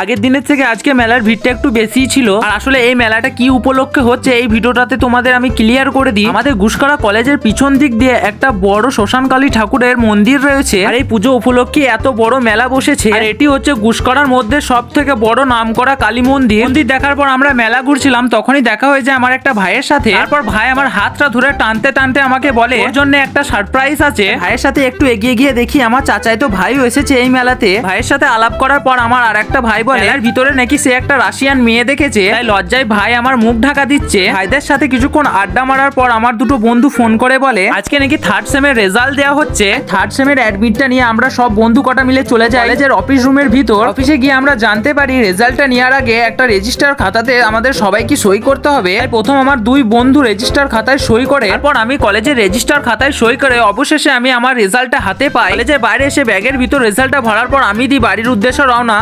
আগের দিনের থেকে আজকে মেলার ভিড়টা একটু বেশিই ছিল। আর আসলে এই মেলাটা কি উপলক্ষে হচ্ছে এই ভিডিওটাতে তোমাদের আমি ক্লিয়ার করে দিই। আমাদের গুসকরা কলেজের পিছন দিক দিয়ে একটা বড় শ্মশানকালী ঠাকুরের মন্দির রয়েছে। আর এই পুজো উপলক্ষে এত বড় মেলা বসেছে। আর এটি হচ্ছে গুসকরার মধ্যে সব থেকে বড় নামকরা কালী মন্দির। মন্দির দেখার পর আমরা মেলা ঘুরছিলাম, তখনই দেখা হয়েছে আমার একটা ভাইয়ের সাথে। তারপর ভাই আমার হাতটা ধরে টানতে টানতে আমাকে বলে, ওর জন্য একটা সারপ্রাইজ আছে। ভাইয়ের সাথে একটু এগিয়ে গিয়ে দেখি, আমার চাচাই তো ভাইও এসেছে এই মেলাতে। ভাইয়ের সাথে আলাপ করার পর আমার আর একটা ভাই বলে মেলার ভিতরে নাকি সে একটা রাশিয়ান মেয়ে দেখেছে তাই লজ্জায় ভাই আমার মুখ ঢাকা দিচ্ছে। ভাইদের সাথে কিছুক্ষণ আড্ডা মারার পর আমার দুটো বন্ধু ফোন করে বলে আজকে নাকি থার্ড সেমের রেজাল্ট দেওয়া হচ্ছে। থার্ড সেমের অ্যাডমিটটা নিয়ে আমরা সব বন্ধু কটা মিলে চলে যাই। কলেজের অফিস রুমের ভিতর। অফিসে গিয়ে আমরা জানতে পারি রেজাল্টটা নেওয়ার আগে একটা রেজিস্টার খাতাতে আমাদের সবাইকে সই করতে হবে। তাই প্রথম আমার দুই বন্ধু রেজিস্টার খাতায় সই করে তারপর আমি কলেজের রেজিস্টার খাতায় সই করে অবশেষে আমি আমার রেজাল্টটা হাতে পাই। কলেজের বাইরে এসে ব্যাগের ভিতর রেজাল্টটা ভরার পর আমি দিই বাড়ির উদ্দেশ্যে রওনা।